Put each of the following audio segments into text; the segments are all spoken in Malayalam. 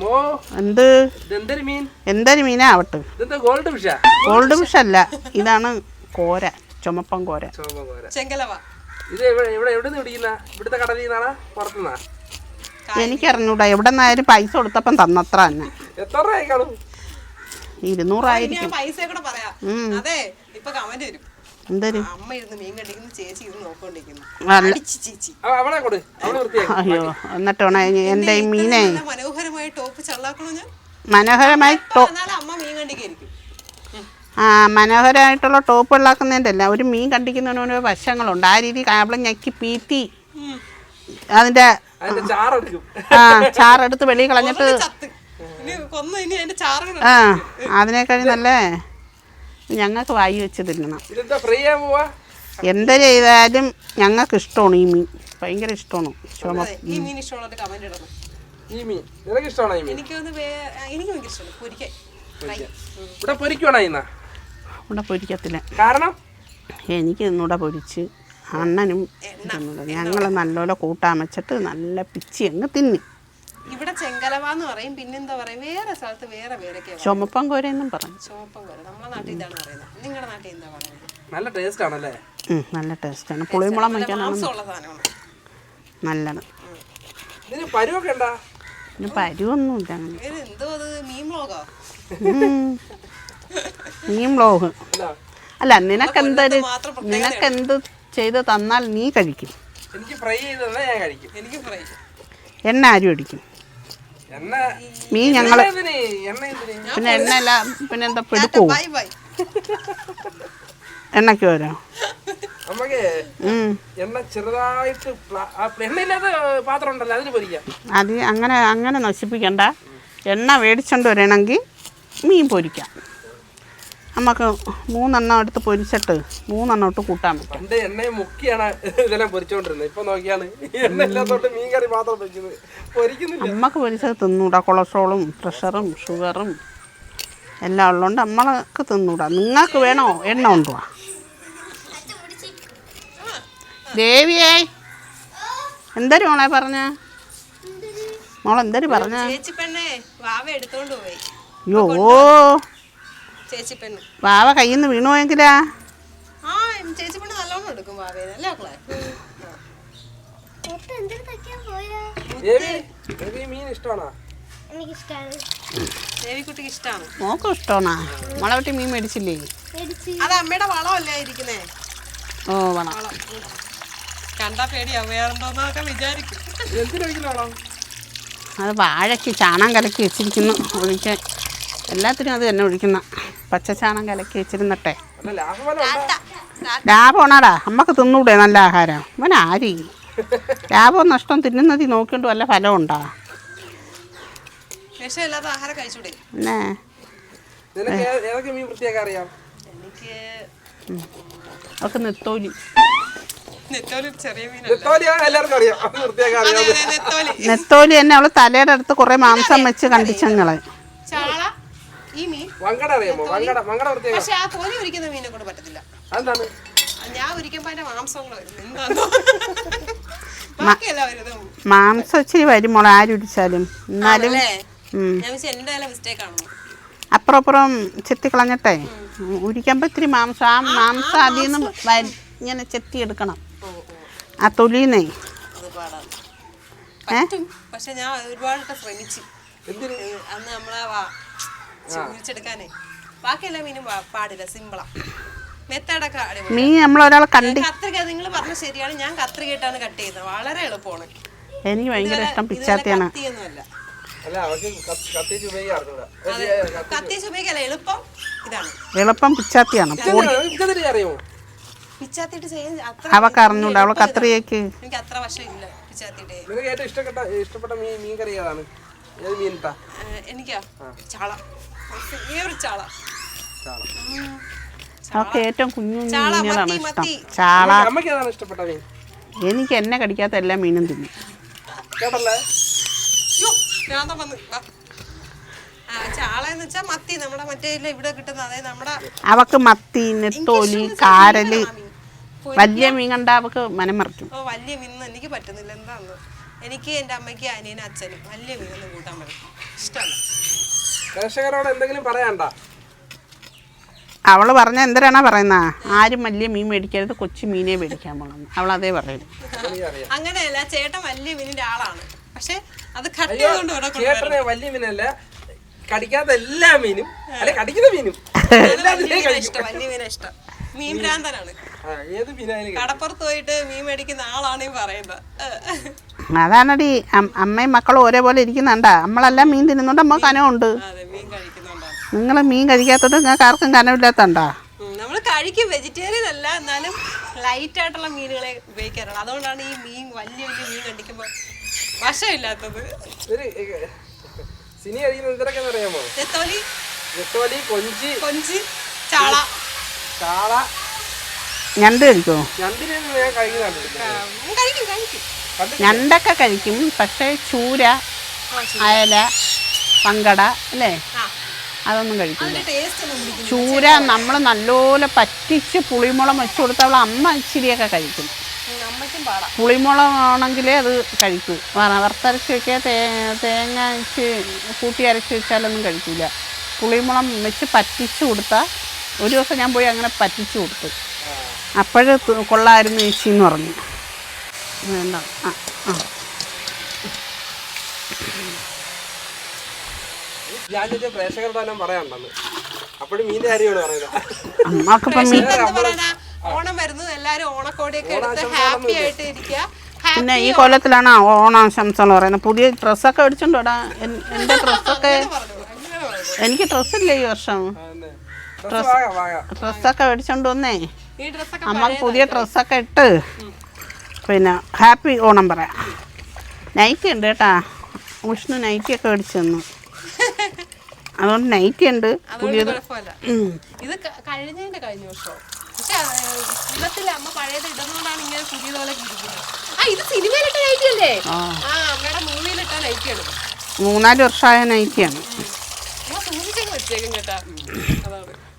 മോ എന്ത്? എന്തൊരു മീനാ ആവട്ടെ ഗോൾഡ് ഫിഷാ ഗോൾഡ് ഫിഷ് അല്ല ഇതാണ് കോര ചുമപ്പം കോര. ഇത് ഇവിടെ എവിടെ നിന്ന് പിടിക്കുന്ന? ഇവിടുത്തെ കടലിൽ നിന്നാണോ പുറത്തുനിന്നാ എനിക്കറിഞ്ഞൂടാ എവിടെ നിന്നായാലും പൈസ കൊടുത്തപ്പം തന്നത്ര തന്നെ. എത്ര ഇരുന്നൂറായിരിക്കും. പൈസ കൂടെ പറയാം. അതെ ഇപ്പൊ കമന്റ് വരും. എന്തൊരു? അമ്മ ഇരുന്ന് മീൻ കണ്ടിക്കുന്നു ചേച്ചി ഇരുന്ന് നോക്കൊണ്ടിരിക്കുന്നു അല്ല അടിച്ച് അവളെ കൊടു. അവളെ വൃത്തിയാക്കി. അയ്യോ എന്നിട്ടാണ് എന്റെ ഈ മീനെ? നല്ല ടോപ്പ് ചള്ളാക്കണോ ഞാൻ? മനോഹരമായി ആ മനോഹരമായിട്ടുള്ള ടോപ്പ് ഉണ്ടാക്കുന്നതിന്റെ അല്ല ഒരു മീൻ കണ്ടിക്കുന്നതിന് ഓരോ വശങ്ങളുണ്ട്. ആ രീതി അവളെ ഞെക്കി പീറ്റി അതിന്റെ ആ ചാറെടുത്ത് വെളിയിൽ കളഞ്ഞിട്ട് ആ അതിനെ നല്ല? ഞങ്ങൾക്ക് വായി വെച്ച് തിന്നണം. ഇതെന്താ ഫ്രൈ പോവാ? എന്ത് ചെയ്താലും ഞങ്ങൾക്ക് ഇഷ്ടമാണ്. ഈ മീൻ ഭയങ്കര ഇഷ്ടമാണ്. ചുമ. ഇവിടെ പൊരിക്കത്തില്ല. കാരണം? എനിക്ക് ഇന്നൂടെ പൊരിച്ച് അണ്ണനും ഞങ്ങൾ നല്ലപോലെ കൂട്ടാൻ വെച്ചിട്ട് നല്ല പിച്ചി അങ്ങ് തിന്നി. ഇവിടെ ചെങ്കലവ എന്ന് പറയും പിന്നെന്താ പറയും? വേറെ സ്ഥലത്ത് വേറെ പേരൊക്കെ ചുമപ്പം കോരെന്നും പറഞ്ഞു ചുമപ്പം കോര നമ്മളെ നാട്ടിൽ ഇതാണ് പറയുന്നത്. നിങ്ങളുടെ നാട്ടിൽ എന്താ പറയുന്നത്? നല്ല ടേസ്റ്റ് ആണല്ലേ? നല്ല നല്ല ആണ്. പുളിമുളം വയ്ക്കാനാണ് മാംസമുള്ള സാധനമാണ്. നല്ലത്. ഇതിന് പരുവൊക്കെ ഉണ്ടാ? പിന്നെ പരുവൊന്നുമില്ല അങ്ങനെ. ഇത് എന്തോ അത് മീൻ ഉം. അല്ല നിനക്കെന്തൊരു മാത്രം നിനക്കെന്ത് ചെയ്ത് തന്നാൽ നീ കഴിക്കും. എനിക്ക് ഫ്രൈ ചെയ്ത് ഞാൻ കഴിക്കും. എനിക്ക് ആരും അടിക്കും മീൻ ഞങ്ങൾ എണ്ണ എന്തിന്? എണ്ണ അല്ല പിന്നെ എണ്ണ പിന്നെ എന്താ പെടുക്കൂ? Bye bye. എണ്ണയ്ക്ക് വരാം നമുക്ക് എണ്ണ ചെറുതായിട്ട് പ്ല- ആ പാത്രം ഉണ്ടല്ലോ അതിന് പൊരിക്കാം. അത് അങ്ങനെ അങ്ങനെ നശിപ്പിക്കണ്ട. എണ്ണ മേടിച്ചോണ്ട് വരണമെങ്കിൽ മീൻ പൊരിക്കാം. നമുക്ക് മൂന്നെണ്ണം എടുത്ത് പൊരിച്ചിട്ട് മൂന്നെണ്ണം ഇട്ട് കൂട്ടാൻ പറ്റും പണ്ട് എണ്ണയെ മുക്കിയാണ് ഇതെല്ലാം പൊരിച്ചോണ്ടിരുന്നത് ഇപ്പൊ നോക്കിയാണ്. എണ്ണ ഇല്ലാത്തോട്ട് മീൻ കറി മാത്രം വെക്കുന്നത് പൊരിക്കുന്നില്ല. അമ്മയ്ക്ക് പൊരിച്ചത് തിന്നൂടാ. കൊളസ്ട്രോളും പ്രഷറും ഷുഗറും എല്ലാം ഉള്ളതുകൊണ്ട് നമ്മൾക്ക് തിന്നൂടാ. നിങ്ങൾക്ക് വേണോ? എണ്ണ ഉണ്ടോ ദേവിയേ. എന്തര് മോളെ പറഞ്ഞ? മോളെന്തര് പറഞ്ഞ? ചേച്ചി പെണ്ണെ വാവ എടുത്തോണ്ട് പോയി. അയ്യോ ചേച്ചി പെണ്ണ്. വാവ കയ്യിൽ നിന്ന് വീണു പോയെങ്കിലാ ആ ചേച്ചി പെണ്ണ് നല്ലോണം എടുക്കും വാവേനെ അല്ലേ മക്കളെ. ഇഷ്ടമാണോ ദേവിക്കുട്ടിക്ക് ഇഷ്ടമാണ് മോക്കും ഇഷ്ടമാണോ മോളെ വീട്ടിൽ മീൻ മേടിച്ചില്ലേ? അത് അമ്മയുടെ വളമല്ലേ ഇരിക്കുന്നേ? ഓ വളം. കണ്ടാ പേടി വേറെന്തോന്നൊക്കെ വിചാരിക്കും. അത് വാഴയ്ക്ക് ചാണം കലക്കി വെച്ചിരിക്കുന്നു. ഒഴിക്കാൻ. എല്ലാത്തിനും അത് തന്നെ ഒഴിക്കുന്ന. പച്ച ചാണം കലക്കി വെച്ചിരുന്നട്ടെ നല്ല ലാഭഫലം ഉണ്ടാ ലാഭമാണാടാ അമ്മയ്ക്ക് തിന്നൂടെ നല്ല ആഹാരം. അവൻ ആരി. ലാഭവും നഷ്ടം തിന്നുന്നതി നോക്കിക്കൊണ്ട് വല്ല ഫലം ഉണ്ടാ? പിന്നെ? അവർക്ക് നെത്തോലി. നെത്തോലി ചെറിയ മീനല്ല. നെത്തോലിയാണ് എല്ലാവർക്കും അറിയാം. അത് അറിയാം നെത്തോലി. നെത്തോലി തന്നെ അവൾ തലയുടെ അടുത്ത് കുറേ മാംസം വെച്ച് കണ്ടിച്ചങ്ങളെ ഈ മീൻ? വങ്കട അറിയാമോ? വങ്കട വങ്കട വൃത്തിയാക്കാൻ പക്ഷെ ആ തോലി ഒരിക്കുന്ന മീനെ കൊണ്ട് പറ്റത്തില്ല. അതെന്താണ്? ഞാൻ ഒരിക്കുമ്പോ അതിന്റെ മാംസങ്ങൾ വരും. എന്താണോ ബാക്കിയല്ല മാംസം ഇച്ചിരി വരും മോളെ ആരുടിച്ചാലും എന്നാലും? ഞാൻ എന്റെ മിസ്റ്റേക്ക് ആണോ അപ്പുറം അപ്പുറം ചെത്തി കളഞ്ഞിട്ടേ ഉരിക്കുമ്പോൾ ഇത്തിരി മാംസം ആ മാംസം അതിൽ നിന്ന് ഇങ്ങനെ ചെത്തി എടുക്കണം ഓ ഓ. ആ തൊലിന്നേ. പക്ഷെ ഞാൻ ഒരുപാട് ശ്രമിച്ചു. അന്ന് നമ്മളെ വാ- ചിരിച്ചെടുക്കാനേ ബാക്കിയെല്ലാ മീനും പാടില്ല സിമ്പിളാ. മെത്തേഡൊക്കെ മീൻ നമ്മളൊരാളെ കണ്ടി കത്രിക നിങ്ങൾ പറഞ്ഞ ശരിയാണ്. ഞാൻ കത്രികയിട്ടാണ് കട്ട് ചെയ്യുന്നത്. വളരെ എളുപ്പമാണ്. എനിക്ക് ഭയങ്കര ഇഷ്ടം പിച്ചാത്തിയാണ്. കത്ത്- ഉപയോഗിക്കല്ല എളുപ്പം ഇതാണ്. എളുപ്പം പിച്ചാത്തിയാണ്. പിച്ചാത്തിട്ട് ചെയ്യാൻ അത്ര അവക്ക് അറിഞ്ഞൂടാ. അവൾ കത്രിയേക്ക് എനിക്ക് അത്ര വശം ഇല്ല പിച്ചാത്തിട്ട് ഇഷ്ടപ്പെട്ട ഇഷ്ടപ്പെട്ട മീൻ മീൻ കറി ഏതാണ് എനിക്കാ? ചാള. ഏറ്റവും കുഞ്ഞു കുഞ്ഞു മീനുകളാണ് മത്തി, ഇഷ്ടം. ചാള. അമ്മയ്ക്ക് ഏതാണ് ഇഷ്ടപ്പെട്ട എനിക്ക് എന്നെ കടിക്കാത്ത എല്ലാ മീനും തിന്നു. കേട്ടല്ലേ? യ്യോ, ഭ്രാന്തൻ വന്ന്. ആ, ചാള എന്ന് വെച്ചാൽ മത്തി. നമ്മുടെ മറ്റേ ഇവിടെ കിട്ടുന്ന അതായത് നമ്മുടെ അവക്ക് മത്തി നെത്തോലി കാരൽ. വലിയ മീൻ കണ്ട അവക്ക് മനം മറിക്കും. ഓ വലിയ മീൻ എനിക്ക് പറ്റുന്നില്ല. എന്താന്ന്? എനിക്ക് എന്റെ അമ്മയ്ക്ക് അനിയനും അച്ഛനും വലിയ മീനൊന്നും കൂട്ടാൻ പറ്റും ഇഷ്ടമല്ല. പ്രേക്ഷകരോട് എന്തെങ്കിലും പറയാണ്ട അവൾ പറഞ്ഞ എന്തരാണാ പറയുന്ന? ആരും വലിയ മീൻ മേടിക്കരുത് കൊച്ചു മീനെ മേടിക്കാൻ പോകണം. അവൾ അതേ പറയുന്നു. അങ്ങനെയല്ല ചേട്ടൻ വലിയ മീനിന്റെ ആളാണ്. പക്ഷെ അത് ചേട്ടനെ വലിയ മീനല്ല കടിക്കാത്ത എല്ലാ മീനും അല്ലെ കടിക്കുന്ന മീനും. മീൻ ഭ്രാന്തനാണ്. കടപ്പുറത്ത് പോയിട്ട് മീൻ മേടിക്കുന്ന ആളാണ് ഈ പറയുന്നത്. ഏഹ്. അതാണടി അമ്മയും മക്കളും ഒരേപോലെ ഇരിക്കുന്നുണ്ടാ? നമ്മളെല്ലാം മീൻ തിന്നുന്നുണ്ട് അമ്മ കനമുണ്ട് നിങ്ങൾ മീൻ കഴിക്കാത്തത് നിങ്ങൾക്ക് ആർക്കും കനമില്ലാത്തണ്ടാ നമ്മൾ കഴിക്കും. വെജിറ്റേറിയൻ അല്ല എന്നാലും ലൈറ്റ് ആയിട്ടുള്ള മീനുകളെ ഉപയോഗിക്കാറുള്ളൂ. അതുകൊണ്ടാണ് ഈ മീൻ വലിയ വലിയ മീൻ കണ്ടിക്കുമ്പോൾ വശമില്ലാത്തത്. സിനി എന്തൊക്കെ അറിയാമോ? നെത്തോലി നെത്തോലി കൊഞ്ചി. കൊഞ്ച് ചാള. ചാള. ഞണ്ട് കഴിക്കുമോ ഞണ്ടൊക്കെ കഴിക്കും പക്ഷേ ചൂര. അയല പങ്കട അല്ലേ? ആ. അതൊന്നും കഴിക്കില്ല ചൂര നമ്മൾ നല്ലപോലെ പറ്റിച്ച് പുളിമുളം വെച്ച് കൊടുത്താൽ അമ്മ ഇച്ചിരിയൊക്കെ കഴിക്കും. ഉം, അമ്മയ്ക്കും പുളിമുളം ആണെങ്കിലേ അത് കഴിക്കൂ. വറ- വറുത്തരച്ച് വെക്കുക തേ തേങ്ങ വെച്ച് കൂട്ടി അരച്ച് വെച്ചാലൊന്നും കഴിക്കില്ല പുളിമുളം വെച്ച് പറ്റിച്ച് കൊടുത്താൽ ഒരു ദിവസം ഞാൻ പോയി അങ്ങനെ പറ്റിച്ച് കൊടുത്തു. അപ്പോഴ് കൊള്ളായിരുന്നു ചേച്ചി എന്ന് പറഞ്ഞു. വേണ്ട. ആ ആ. ഞാൻ ചോദിച്ച പ്രേക്ഷകരുടെ എല്ലാം പറയാനുണ്ടെന്ന് അപ്പോഴും മീന്റെ കാര്യമാണ് പറയുന്നത് ഓണം വരുന്നു. എല്ലാരും ഓണക്കോടിയൊക്കെ എടുത്ത് ഹാപ്പി ആയിട്ട് ഇരിക്കുക. പിന്നെ ഈ കൊല്ലത്തിലാണ് ഓണാശംസ എന്ന് പറയുന്നത്. പുതിയ ഡ്രസ്സൊക്കെ മേടിച്ചോണ്ടോടാ. എന്റെ എന്റെ ഡ്രസ്സൊക്കെ എനിക്ക് ഡ്രസ്സില്ല ഈ വർഷം. ഡ്രസ് ഡ്രസ്സൊക്കെ മേടിച്ചോണ്ട് വന്നേ. അമ്മയ്ക്ക് പുതിയ ഡ്രസ്സൊക്കെ ഇട്ട് പിന്നെ ഹാപ്പി ഓണം പറയാം. നൈറ്റി ഉണ്ട് കേട്ടാ. വിഷ്ണു നൈറ്റി ഒക്കെ മേടിച്ചു തന്നു. അതുകൊണ്ട് നൈറ്റി ഉണ്ട്. പുതിയത് ഇത് കഴിഞ്ഞതിന്റെ കഴിഞ്ഞ വർഷം പക്ഷെ ഇന്നത്തില്ല അമ്മ പഴയത് ഇടുന്നോണ്ടാണ് ഇങ്ങനെ പുതിയതുപോലെ ഇരിക്കുന്നത്. ആ ഇത് സിനിമയിലിട്ട നൈറ്റി അല്ലേ? ആ. അമ്മയുടെ മൂവിയിലിട്ട നൈറ്റിയാണ് മൂന്നാൽ വർഷമായ നൈറ്റിയാണ്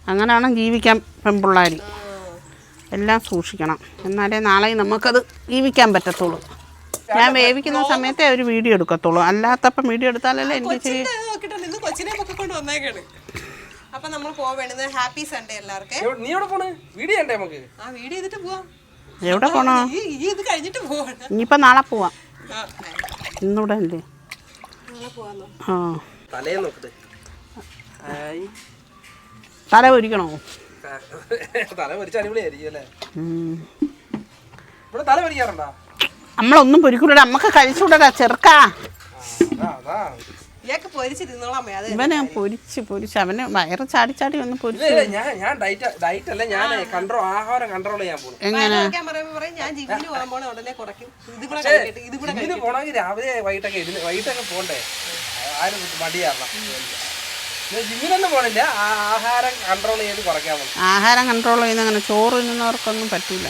അങ്ങനെയാണ് ജീവിക്കാൻ പെൺപിള്ളേർ. എല്ലാം സൂക്ഷിക്കണം. എന്നാലേ നാളെ നമുക്കത് ജീവിക്കാൻ പറ്റത്തുള്ളൂ. ഞാൻ വേവിക്കുന്ന സമയത്തേ ഒരു വീഡിയോ എടുക്കത്തുള്ളൂ. അല്ലാത്തപ്പം വീഡിയോ എടുത്താലല്ലേ എനിക്ക് കൊച്ചിനെ ഒക്കെ കൊണ്ട് വന്നേക്കാണ്. അപ്പൊ നമ്മൾ പോവേണ്ടത് ഹാപ്പി സൺഡേ എല്ലാവർക്കും. നീ എവിടെ പോണ്? വീഡിയോ ഉണ്ടേ നമുക്ക്? ആ വീഡിയോ ചെയ്തിട്ട് പോവാം. എവിടെ പോണോ? ഈ ഇത് കഴിഞ്ഞിട്ട് പോവാണ്. ഇനിയിപ്പോ നാളെ പോവാം. ഇന്നിവിടെ അല്ലേ? ആ. തലേ നോക്കട്ടെ ആയി. തല പൊരിക്കണോ? തല പൊരിച്ച അടിപൊളിയായിരിക്കും അല്ലേ. ഇവിടെ തല പൊരിക്കാറുണ്ടോ? നമ്മളൊന്നും പൊരിക്കൂടാ നമ്മക്ക് കഴിച്ചുകൂടാ. ചെറുക്കാ. അത് ഇവനെ പൊരിച്ച് പൊരിച്ച് അവന് വയറ് ചാടി ചാടി ഒന്ന് ഇല്ല, പൊരിച്ച് ഇല്ല, ഞാൻ ഞാൻ ഡയറ്റ് ഡയറ്റ് അല്ല ഞാൻ കൺട്രോൾ ആഹാരം കൺട്രോൾ ചെയ്യാൻ പോകും എങ്ങനെ? പറയുമ്പോ പറയും ഞാൻ ജിമ്മിന് പോകാൻ പോണേ ഉടനെ കുറയ്ക്കും. ഇത് കൂടെ കഴിക്കട്ടെ ഇത് കൂടെ ഇതിന് പോണെങ്കിൽ രാവിലെ വൈകിട്ടൊക്കെ ഇതിന് വൈകിട്ടൊക്കെ പോണ്ടേ? ആരും മടിയാറണം ജിമ്മിനൊന്നും പോണില്ല. ആ ആഹാരം കൺട്രോൾ ചെയ്ത് കുറയ്ക്കാൻ പോകും ആഹാരം കൺട്രോൾ ചെയ്യുന്ന അങ്ങനെ ചോറ് തിന്നുന്നവർക്കൊന്നും പറ്റൂല.